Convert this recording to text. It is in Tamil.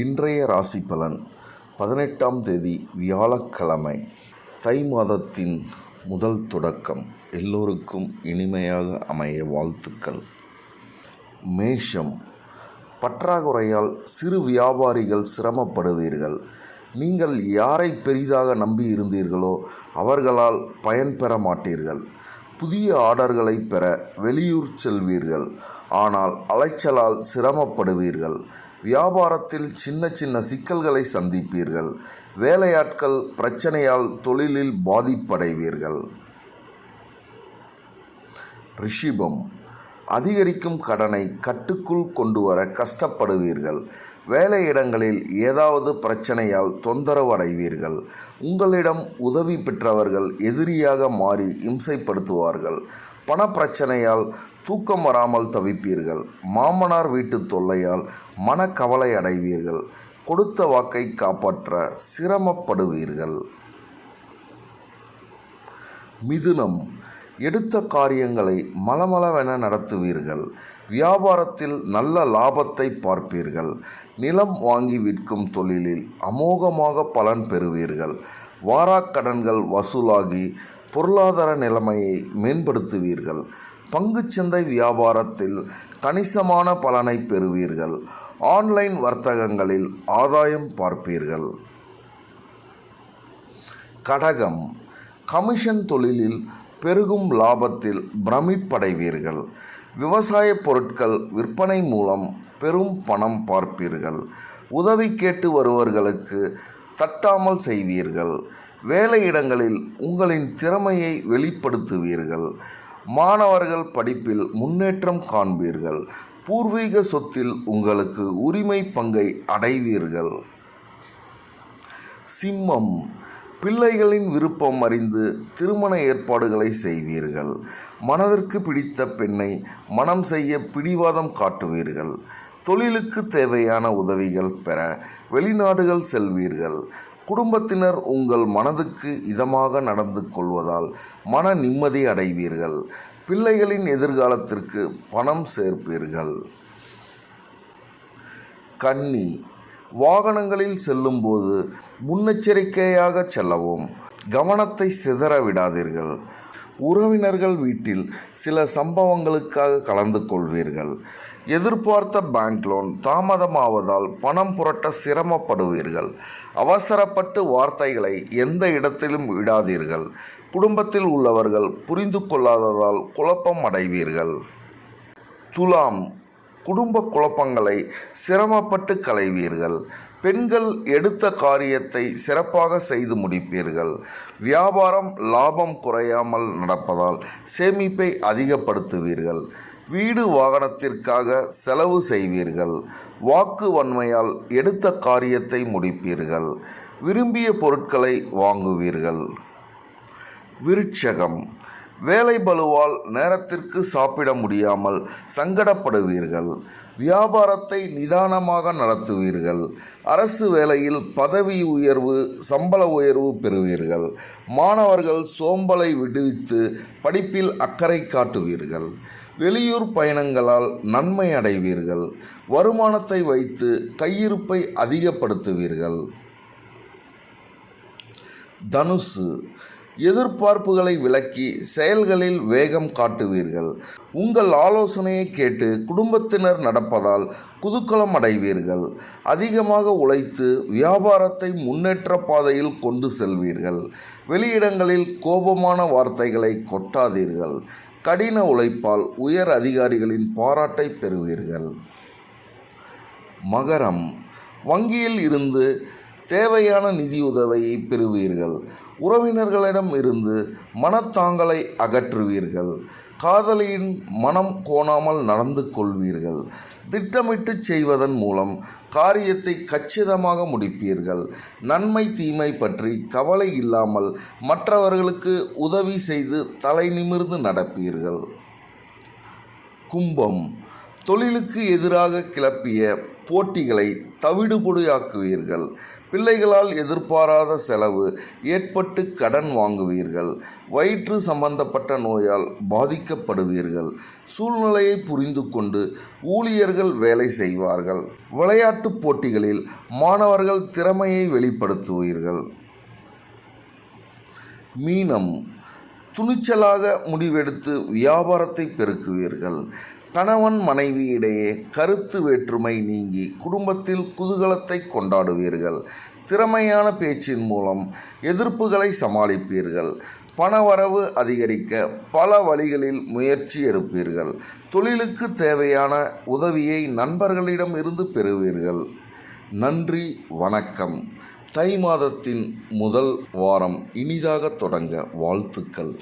இன்றைய ராசி பலன் பதினெட்டாம் தேதி வியாழக்கிழமை. தை மாதத்தின் முதல் தொடக்கம். எல்லோருக்கும் இனிமையாக அமைய வாழ்த்துக்கள். மேஷம். பற்றாக்குறையால் சிறு வியாபாரிகள் சிரமப்படுவீர்கள். நீங்கள் யாரை பெரிதாக நம்பி இருந்தீர்களோ அவர்களால் பயன்பெற மாட்டீர்கள். புதிய ஆர்டர்களை பெற வெளியூர் செல்வீர்கள். ஆனால் அலைச்சலால் சிரமப்படுவீர்கள். வியாபாரத்தில் சின்ன சின்ன சிக்கல்களை சந்திப்பீர்கள். வேலையாட்கள் பிரச்சனையால் தொழிலில் பாதிப்படைவீர்கள். ரிஷிபம் அதிகரிக்கும் கடனை கட்டுக்குள் கொண்டு வர கஷ்டப்படுவீர்கள் வேலையிடங்களில் ஏதாவது பிரச்சனையால் தொந்தரவு அடைவீர்கள் உங்களிடம் உதவி பெற்றவர்கள் எதிரியாக மாறி இம்சைப்படுத்துவார்கள். பணப்பிரச்சனையால் தூக்கம் வராமல் தவிப்பீர்கள். மாமனார் வீட்டு தொல்லையால் மனக்கவலை அடைவீர்கள். கொடுத்த வாக்கை காப்பாற்ற சிரமப்படுவீர்கள். மிதுனம். எடுத்த காரியங்களை மலமளவென நடத்துவீர்கள். வியாபாரத்தில் நல்ல லாபத்தை பார்ப்பீர்கள். நிலம் வாங்கி விற்கும் தொழிலில் அமோகமாக பலன் பெறுவீர்கள். வாராக்கடன்கள் வசூலாகி பொருளாதார நிலைமையை மேம்படுத்துவீர்கள். பங்குச்சந்தை வியாபாரத்தில் கணிசமான பலனை பெறுவீர்கள். ஆன்லைன் வர்த்தகங்களில் ஆதாயம் பார்ப்பீர்கள். கடகம். கமிஷன் தொழிலில் பெருகும் லாபத்தில் பிரமிப்படைவீர்கள். விவசாய பொருட்கள் விற்பனை மூலம் பெரும் பணம் பார்ப்பீர்கள். உதவி கேட்டு வருவர்களுக்கு தட்டாமல் செய்வீர்கள். வேலையிடங்களில் உங்களின் திறமையை வெளிப்படுத்துவீர்கள். மாணவர்கள் படிப்பில் முன்னேற்றம் காண்பீர்கள். பூர்வீக சொத்தில் உங்களுக்கு உரிமை பங்கை அடைவீர்கள். சிம்மம். பிள்ளைகளின் விருப்பம் அறிந்து திருமண ஏற்பாடுகளை செய்வீர்கள். மனதிற்கு பிடித்த பெண்ணை மனம் செய்ய பிடிவாதம் காட்டுவீர்கள். தொழிலுக்கு தேவையான உதவிகள் பெற வெளிநாடுகள் செல்வீர்கள். குடும்பத்தினர் உங்கள் மனதுக்கு இதமாக நடந்து கொள்வதால் மன நிம்மதி அடைவீர்கள். பிள்ளைகளின் எதிர்காலத்திற்கு பணம் சேர்ப்பீர்கள். கன்னி. வாகனங்களில் செல்லும்போது முன்னெச்சரிக்கையாக செல்லவும். கவனத்தை சிதற விடாதீர்கள். உறவினர்கள் வீட்டில் சில சம்பவங்களுக்காக கலந்து கொள்வீர்கள். எதிர்பார்த்த பேங்க் லோன் தாமதமாவதால் பணம் புரட்ட சிரமப்படுவீர்கள். அவசரப்பட்டு வார்த்தைகளை எந்த இடத்திலும் விடாதீர்கள். குடும்பத்தில் உள்ளவர்கள் புரிந்து கொள்ளாததால் குழப்பம் அடைவீர்கள் துலாம். குடும்ப குழப்பங்களை சிரமப்பட்டு களைவீர்கள். பெண்கள் எடுத்த காரியத்தை சிறப்பாக செய்து முடிப்பீர்கள். வியாபாரம் லாபம் குறையாமல் நடப்பதால் சேமிப்பை அதிகப்படுத்துவீர்கள். வீடு வாகனத்திற்காக செலவு செய்வீர்கள். வாக்கு வன்மையால் எடுத்த காரியத்தை முடிப்பீர்கள். விரும்பிய பொருட்களை வாங்குவீர்கள். விருட்சகம். வேலை பலுவால் நேரத்திற்கு சாப்பிட முடியாமல் சங்கடப்படுவீர்கள். வியாபாரத்தை நிதானமாக நடத்துவீர்கள். அரசு வேலையில் பதவி உயர்வு சம்பள உயர்வு பெறுவீர்கள். மாணவர்கள் சோம்பலை விடுவித்து படிப்பில் அக்கறை காட்டுவீர்கள். வெளியூர் பயணங்களால் நன்மை அடைவீர்கள். வருமானத்தை வைத்து கையிருப்பை அதிகப்படுத்துவீர்கள். தனுசு. எதிர்பார்ப்புகளை விளக்கி செயல்களில் வேகம் காட்டுவீர்கள். உங்கள் ஆலோசனையை கேட்டு குடும்பத்தினர் நடப்பதால் குதூக்கலம் அடைவீர்கள். அதிகமாக உழைத்து வியாபாரத்தை முன்னேற்ற பாதையில் கொண்டு செல்வீர்கள். வெளியிடங்களில் கோபமான வார்த்தைகளை கொட்டாதீர்கள். கடின உழைப்பால் உயர் அதிகாரிகளின் பாராட்டை பெறுவீர்கள். மகரம். வங்கியில் இருந்து தேவையான நிதியுதவியை பெறுவீர்கள். உறவினர்களிடம் இருந்து மனத்தாங்கலை அகற்றுவீர்கள். காதலியின் மனம் கோணாமல் நடந்து கொள்வீர்கள். திட்டமிட்டு செய்வதன் மூலம் காரியத்தை கச்சிதமாக முடிப்பீர்கள். நன்மை தீமை பற்றி கவலை இல்லாமல் மற்றவர்களுக்கு உதவி செய்து தலை நிமிர்ந்து நடப்பீர்கள். கும்பம். தொழிலுக்கு எதிராக கிளப்பிய போட்டிகளை தவிடுபொடியாக்குவீர்கள். பிள்ளைகளால் எதிர்பாராத செலவு ஏற்பட்டு கடன் வாங்குவீர்கள். வயிற்று சம்பந்தப்பட்ட நோயால் பாதிக்கப்படுவீர்கள். சூழ்நிலையை புரிந்து கொண்டு ஊழியர்கள் வேலை செய்வார்கள். விளையாட்டுப் போட்டிகளில் மாணவர்கள் திறமையை வெளிப்படுத்துவீர்கள். மீனம் துணிச்சலாக முடிவெடுத்து வியாபாரத்தை பெருக்குவீர்கள். கணவன் மனைவியிடையே கருத்து வேற்றுமை நீங்கி குடும்பத்தில் குதூகலத்தை கொண்டாடுவீர்கள். திறமையான பேச்சின் மூலம் எதிர்ப்புகளை சமாளிப்பீர்கள். பணவரவு அதிகரிக்க பல வழிகளில் முயற்சி எடுப்பீர்கள். தொழிலுக்கு தேவையான உதவியை நண்பர்களிடம் இருந்து பெறுவீர்கள். நன்றி வணக்கம். தை மாதத்தின் முதல் வாரம் இனிதாக தொடங்க வாழ்த்துக்கள்.